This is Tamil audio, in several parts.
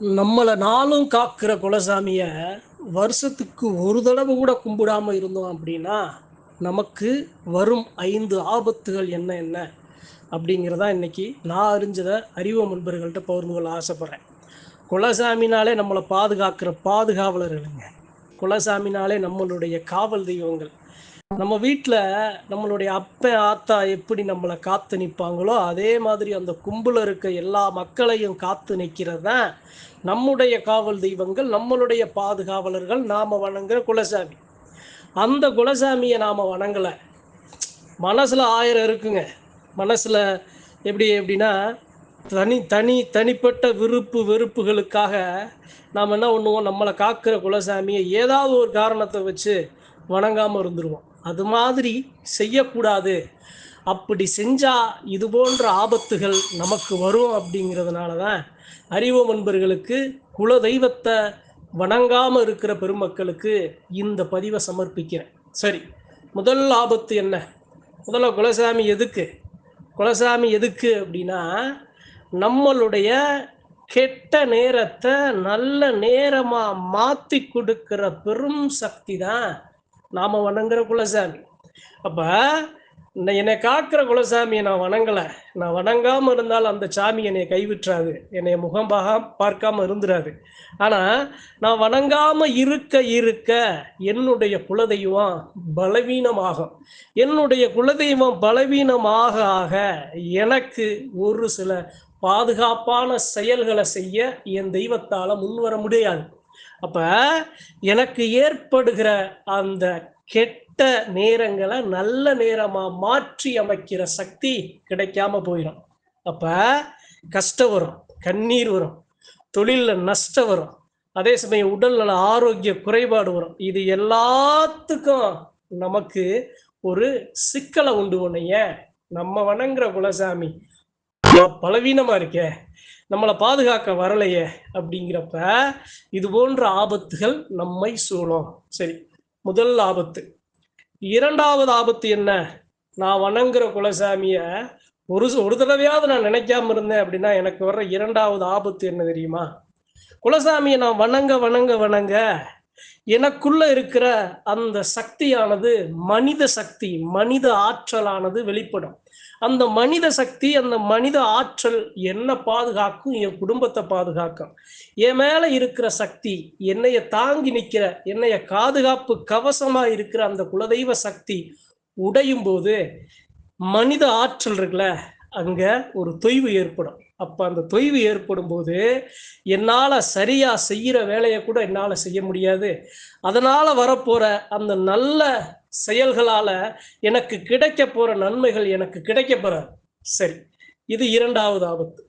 நம்மளை நாளும் காக்கிற குலசாமிய வருஷத்துக்கு ஒரு தடவை கூட கும்பிடாம இருந்தோம் அப்படின்னா நமக்கு வரும் ஐந்து ஆபத்துகள் என்ன என்ன அப்படிங்கிறதா இன்னைக்கு நான் அறிஞ்சதை அறிவு முன்பர்கள்ட்ட பகிர்ந்து கொள்ள ஆசைப்பட்றேன். குலசாமினாலே நம்மளை பாதுகாக்கிற பாதுகாவலர்களுங்க குலசாமினாலே நம்மளுடைய காவல் தெய்வங்கள். நம்ம வீட்டில் நம்மளுடைய அப்ப ஆத்தா எப்படி நம்மளை காத்து நிற்பாங்களோ அதே மாதிரி அந்த கும்பல இருக்க எல்லா மக்களையும் காத்து நிற்கிறது தான் நம்முடைய காவல் தெய்வங்கள் நம்மளுடைய பாதுகாவலர்கள் நாம் வணங்குற குலசாமி. அந்த குலசாமியை நாம் வணங்கலை. மனசில் ஆயிரம் இருக்குங்க. மனசில் எப்படி எப்படின்னா தனி தனி தனிப்பட்ட விருப்பு வெறுப்புகளுக்காக நாம் என்ன பண்ணுவோம்? நம்மளை காக்கிற குலசாமியை ஏதாவது ஒரு காரணத்தை வச்சு வணங்காமல் இருந்துருவோம். அது மாதிரி செய்யக்கூடாது. அப்படி செஞ்சால் இது போன்ற ஆபத்துகள் நமக்கு வரும் அப்படிங்கிறதுனால தான் அறிவு நண்பர்களுக்கு குல தெய்வத்தை வணங்காமல் இருக்கிற பெருமக்களுக்கு இந்த பதிவை சமர்ப்பிக்கிறேன். சரி முதல் ஆபத்து என்ன? முதல்ல குலசாமி எதுக்கு? குலசாமி எதுக்கு அப்படின்னா நம்மளுடைய கெட்ட நேரத்தை நல்ல நேரமாக மாற்றி கொடுக்கிற பெரும் சக்தி தான் நாம் வணங்குற குலசாமி. அப்போ என்னை காக்கிற குலசாமியை நான் வணங்கலை. நான் வணங்காமல் இருந்தால் அந்த சாமி என்னை கைவிட்டுறாது என்னை முகம் பார்க்காம இருந்துடாது ஆனால் நான் வணங்காமல் இருக்க இருக்க என்னுடைய குலதெய்வம் பலவீனமாகும். என்னுடைய குலதெய்வம் பலவீனமாக ஆக எனக்கு ஒரு சில பாதுகாப்பான செயல்களை செய்ய என் தெய்வத்தால் முன்வர முடியாது. அப்ப எனக்கு ஏற்படுகிற அந்த கெட்ட நேரங்களை நல்ல நேரமா மாற்றி அமைக்கிற சக்தி கிடைக்காம போயிடும் அப்ப கஷ்டம் வரும் கண்ணீர் வரும் தொழில்ல நஷ்டம் வரும். அதே சமயம் உடல்நல ஆரோக்கிய குறைபாடு வரும். இது எல்லாத்துக்கும் நமக்கு ஒரு சிக்கலை உண்டு ஒன்றைய நம்ம வணங்குற குலசாமி பலவீனமா இருக்கே நம்மளை பாதுகாக்க வரலையே அப்படிங்கிறப்ப இது போன்ற ஆபத்துகள் நம்மை சூழும். சரி முதல் ஆபத்து. இரண்டாவது ஆபத்து என்ன? நான் வணங்குற குலசாமிய ஒரு ஒரு தடவையாவது நான் நினைக்காம இருந்தேன் அப்படின்னா எனக்கு வர்ற இரண்டாவது ஆபத்து என்ன தெரியுமா? குலசாமியை நான் வணங்க வணங்க வணங்க எனக்குள்ள இருக்கிற அந்த சக்தியானது மனித சக்தி மனித ஆற்றலானது வெளிப்படும். அந்த மனித சக்தி அந்த மனித ஆற்றல் என்ன பாதுகாக்கும்? என் குடும்பத்தை பாதுகாக்கும். என் மேல இருக்கிற சக்தி என்னைய தாங்கி நிற்கிற என்னைய பாதுகாப்பு கவசமா இருக்கிற அந்த குலதெய்வ சக்தி உடையும் போது மனித ஆற்றல் இருக்குல்ல அங்க ஒரு தொய்வு ஏற்படும். அப்ப அந்த தொய்வு ஏற்படும் போது என்னால சரியா செய்யற வேலையை கூட என்னால செய்ய முடியாது. அதனால வரப்போற அந்த நல்ல செயல்களால எனக்கு கிடைக்க போற நன்மைகள் எனக்கு கிடைக்க போற. சரி இது இரண்டாவது ஆபத்து.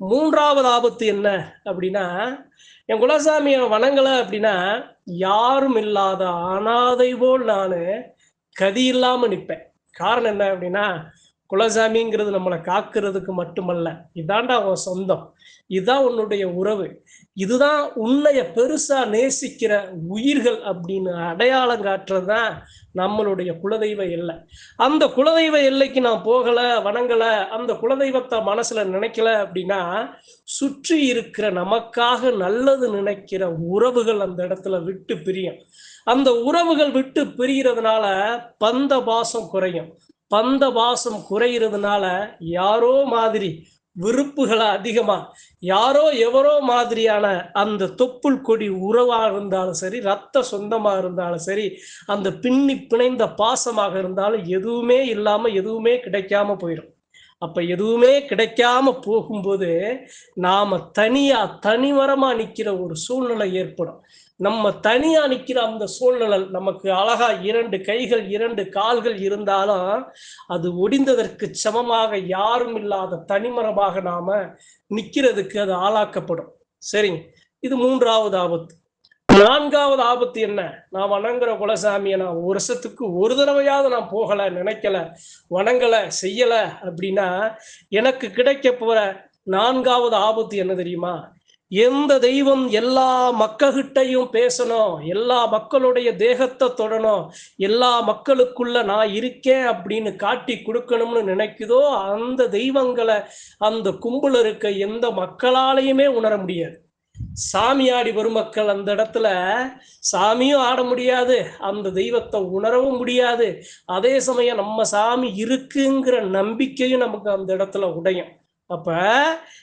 மூன்றாவது ஆபத்து என்ன அப்படின்னா என் குலசாமியை வணங்கலை அப்படின்னா யாரும் இல்லாத அனாதை போல் நான் கதி இல்லாம நிற்பேன் காரணம் என்ன அப்படின்னா குலசாமிங்கிறது நம்மளை காக்கிறதுக்கு மட்டுமல்ல. இதாண்டா உன் சொந்தம். இதுதான் உன்னுடைய உறவு. இதுதான் உன்னைய பெருசா நேசிக்கிற உயிர்கள் அப்படின்னு அடையாளம் காட்டுறது தான் நம்மளுடைய குலதெய்வ எல்லை. அந்த குலதெய்வ எல்லைக்கு நான் போகல வணங்கல அந்த குலதெய்வத்தை மனசுல நினைக்கல அப்படின்னா சுற்றி இருக்கிற நமக்காக நல்லது நினைக்கிற உறவுகள் அந்த இடத்துல விட்டு பிரியும். அந்த உறவுகள் விட்டு பிரியறதுனால பந்த பாசம் குறையும். பந்த பாசம் குறையிறதுனால யாரோ மாதிரி விருப்புகளை அதிகமா யாரோ எவரோ மாதிரியான அந்த தொப்புள் கொடி உறவா இருந்தாலும் சரி ரத்த சொந்தமா இருந்தாலும் சரி அந்த பின்னி பிணைந்த பாசமாக இருந்தாலும் எதுவுமே இல்லாம எதுவுமே கிடைக்காம போயிடும் அப்ப எதுவுமே கிடைக்காம போகும்போது நாம தனியா தனிமரமா நிக்கிற ஒரு சூழ்நிலை ஏற்படும். நம்ம தனியா நிக்கிற அந்த சூழ்நிலை நமக்கு அழகா இரண்டு கைகள் இரண்டு கால்கள் இருந்தாலும் அது ஒடிந்ததற்கு சமமாக யாரும் இல்லாத தனிமரமாக நாம நிக்கிறதுக்கு அது ஆளாக்கப்படும். சரிங்க. இது மூன்றாவது ஆபத்து. நான்காவது ஆபத்து என்ன? நான் வணங்குற குலசாமியை நான் ஒரு வருஷத்துக்கு ஒரு தடவையாவது நான் போகலை நினைக்கல வணங்கலை செய்யலை அப்படின்னா எனக்கு கிடைக்க போகிற நான்காவது ஆபத்து என்ன தெரியுமா? எந்த தெய்வம் எல்லா மக்கள்கிட்டையும் பேசணும் எல்லா மக்களுடைய தேகத்தை தொடணும் எல்லா மக்களுக்குள்ள நான் இருக்கேன் அப்படின்னு காட்டி கொடுக்கணும்னு நினைக்குதோ அந்த தெய்வங்களை அந்த கும்பல் இருக்க எந்த மக்களாலையுமே உணர முடியாது. சாமியாடி பெருமக்கள் அந்த இடத்துல சாமியும் ஆட முடியாது அந்த தெய்வத்தை உணரவும் முடியாது. அதே சமயம் நம்ம சாமி இருக்குங்கிற நம்பிக்கையும் நமக்கு அந்த இடத்துல உடையும். அப்ப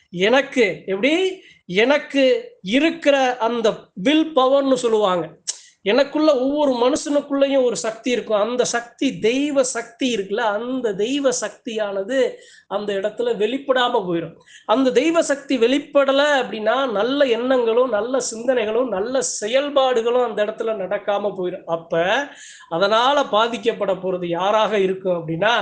எனக்கு எப்படி? எனக்கு இருக்கிற அந்த வில் பவர்னு சொல்லுவாங்க. எனக்குள்ள ஒவ்வொரு மனுஷனுக்குள்ளேயும் ஒரு சக்தி இருக்கும். அந்த சக்தி தெய்வ சக்தி இருக்குல்ல அந்த தெய்வ சக்தியானது அந்த இடத்துல வெளிப்படாம போயிடும் அந்த தெய்வ சக்தி வெளிப்படலை அப்படின்னா நல்ல எண்ணங்களும் நல்ல சிந்தனைகளும் நல்ல செயல்பாடுகளும் அந்த இடத்துல நடக்காம போயிடும் அப்ப அதனால பாதிக்கப்பட போறது யாராக இருக்கும் அப்படின்னா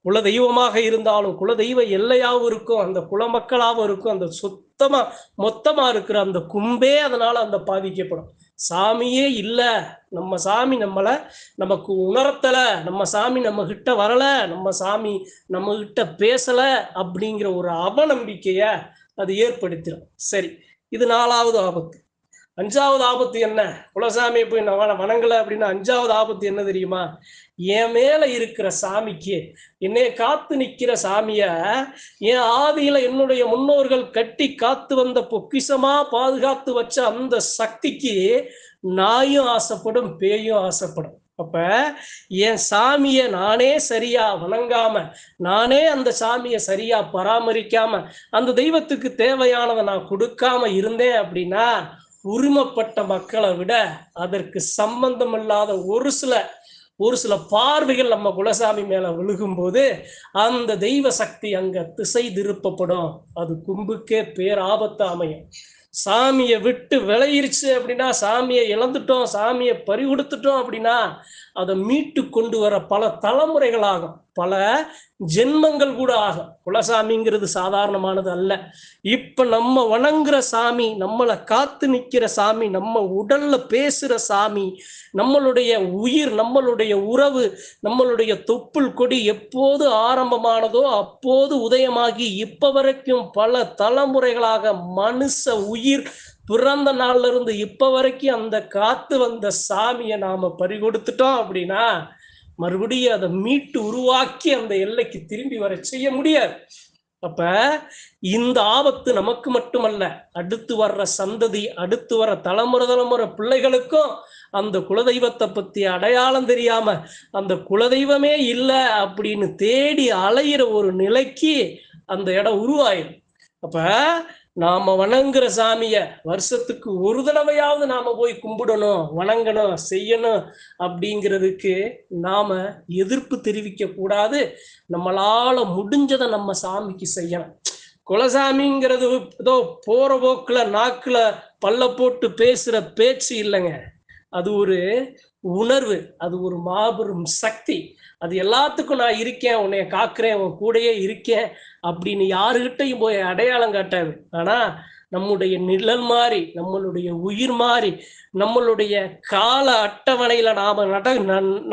குல தெய்வமாக இருந்தாலும் குல தெய்வ எல்லையாகவும் இருக்கும் அந்த குல மக்களாகவும் இருக்கும் அந்த சுத்தமா மொத்தமா இருக்கிற அந்த கும்பே அதனால அந்த பாதிக்கப்படும். சாமியே இல்லை. நம்ம சாமி நம்மளை நமக்கு உணர்த்தலை. நம்ம சாமி நம்ம கிட்ட வரலை. நம்ம சாமி நம்ம கிட்ட பேசலை அப்படிங்கிற ஒரு அவநம்பிக்கையை அது ஏற்படுத்திடும் சரி இது நாலாவது ஆபத்து. அஞ்சாவது ஆபத்து என்ன? குலசாமி போய் நான் வணங்கலை அப்படின்னு அஞ்சாவது ஆபத்து என்ன தெரியுமா? என் மேல இருக்கிற சாமிக்கு என்னைய காத்து நிக்கிற சாமிய என் ஆதியில என்னுடைய முன்னோர்கள் கட்டி காத்து வந்த பொக்கிசமா பாதுகாத்து வச்ச அந்த சக்திக்கு நாயும் ஆசைப்படும் பேயும் ஆசைப்படும். அப்ப என் சாமிய நானே சரியா வணங்காம நானே அந்த சாமியை சரியா பராமரிக்காம அந்த தெய்வத்துக்கு தேவையானதை நான் கொடுக்காம இருந்தேன் அப்படின்னா உரிமப்பட்ட மக்களை விட அதற்கு சம்பந்தம் இல்லாத ஒரு சில ஒரு சில பார்வைகள் நம்ம குலசாமி மேல விழுகும்போது அந்த தெய்வ சக்தி அங்க திசை திருப்பப்படும். அது கும்புக்கே பேராபத்து அமையும். சாமியை விட்டு விளையிருச்சு அப்படின்னா சாமியை இழந்துட்டோம் சாமியை பறி கொடுத்துட்டோம் அப்படின்னா அதை மீட்டு கொண்டு வர பல தலைமுறைகள் ஆகும். பல ஜென்மங்கள் கூட ஆகும் குலசாமிங்கிறது சாதாரணமானது அல்ல. இப்ப நம்ம வணங்குற சாமி நம்மளை காத்து நிக்கிற சாமி நம்ம உடல்ல பேசுற சாமி நம்மளுடைய உயிர் நம்மளுடைய உறவு நம்மளுடைய தொப்புள் கொடி எப்போது ஆரம்பமானதோ அப்போது உதயமாகி இப்ப வரைக்கும் பல தலைமுறைகளாக மனுஷ உயிர் பிறந்த நாள்ல இருந்து இப்ப வரைக்கும் அந்த காத்து வந்த சாமியை நாம பறிகொடுத்துட்டோம் அப்படின்னா மறுபடியும் அதை மீட்டு உருவாக்கி அந்த எல்லைக்கு திரும்பி வர செய்ய முடியாது. அப்ப இந்த ஆபத்து நமக்கு மட்டுமல்ல அடுத்து வர்ற சந்ததி அடுத்து வர தலைமுறை தலைமுறை பிள்ளைகளுக்கும் அந்த குலதெய்வத்தை பத்தி அடையாளம் தெரியாம அந்த குலதெய்வமே இல்லை அப்படின்னு தேடி அலையிற ஒரு நிலைக்கு அந்த இடம் உருவாயிடும் அப்ப நாம வணங்குற சாமிய வருஷத்துக்கு ஒரு தடவையாவது நாம போய் கும்பிடணும் வணங்கணும் செய்யணும் அப்படிங்கிறதுக்கு நாம எதிர்ப்பு தெரிவிக்க கூடாது. நம்மளால முடிஞ்சதை நம்ம சாமிக்கு செய்யணும். குலசாமிங்கிறது ஏதோ போற போக்குல நாக்குல பல்ல போட்டு பேசுற பேச்சு இல்லைங்க. அது ஒரு உணர்வு அது ஒரு மாபெரும் சக்தி. அது எல்லாத்துக்கும் நான் இருக்கேன் உன்னைய காக்குறேன் உன் கூடயே இருக்கேன் அப்படின்னு யாருகிட்டையும் போய் அடையாளம் காட்டாது. ஆனா நம்முடைய நிழல் மாறி நம்மளுடைய உயிர் மாறி நம்மளுடைய கால அட்டவணையில நாம நட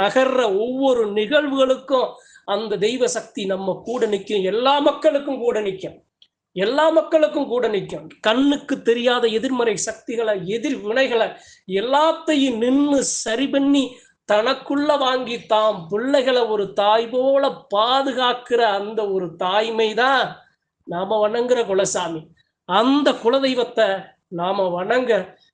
நகர்ற ஒவ்வொரு நிகழ்வுகளுக்கும் அந்த தெய்வ சக்தி நம்ம கூட நிற்கும் எல்லா மக்களுக்கும் கூட நிற்கும் எல்லா மக்களுக்கும் கூட நிற்கும். கண்ணுக்கு தெரியாத எதிர்மறை சக்திகளை எதிர் வினைகளை எல்லாத்தையும் நின்று சரி பண்ணி தனக்குள்ள வாங்கி தாம் பிள்ளைகளை ஒரு தாய் போல பாதுகாக்கிற அந்த ஒரு தாய்மை தான் நாம வணங்குற குலசாமி. அந்த குலதெய்வத்தை நாம வணங்க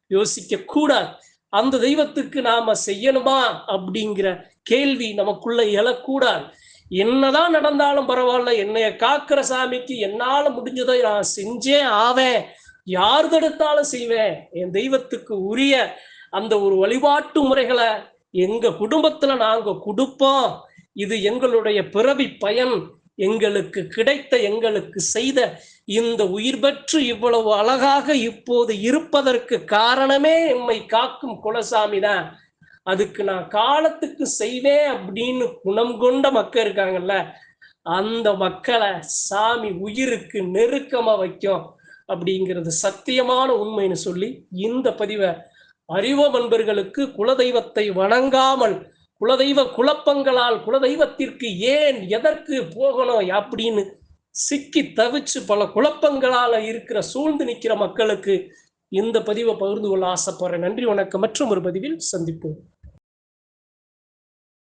யோசிக்க கூடாது. அந்த தெய்வத்துக்கு நாம செய்யணுமா அப்படிங்கிற கேள்வி நமக்குள்ள எழக்கூடாது. என்னதான் நடந்தாலும் பரவாயில்ல. என்னைய காக்கிற சாமிக்கு என்னால முடிஞ்சதை நான் செஞ்சே ஆவேன். யார் தடுத்தாலும் செய்வேன். என் தெய்வத்துக்கு உரிய அந்த ஒரு வழிபாட்டு முறைகளை எங்க குடும்பத்துல நாங்க கொடுப்போம். இது எங்களுடைய பிறவி பயன். எங்களுக்கு கிடைத்த எங்களுக்கு செய்த இந்த உயிர் பெற்று இவ்வளவு அழகாக இப்போது இருப்பதற்கு காரணமே எம்மை காக்கும் குலசாமி தான். அதுக்கு நான் காலத்துக்கு செய்வேன் அப்படின்னு குணம் கொண்ட மக்கள் இருக்காங்கல்ல அந்த மக்களை சாமி உயிருக்கு நெருக்கமா வைக்கும் அப்படிங்கிறது சத்தியமான உண்மைன்னு சொல்லி இந்த பதிவை அறிவ நண்பர்களுக்கு குலதெய்வத்தை வணங்காமல் குலதெய்வ குழப்பங்களால் குலதெய்வத்திற்கு ஏன் எதற்கு போகணும் அப்படின்னு சிக்கி தவிச்சு பல குழப்பங்களால இருக்கிற சூழ்ந்து நிற்கிற மக்களுக்கு இந்த பதிவை பகிர்ந்து கொள்ள ஆசைப்படுறேன். நன்றி வணக்கம். மற்றும் ஒரு பதிவில் சந்திப்போம்.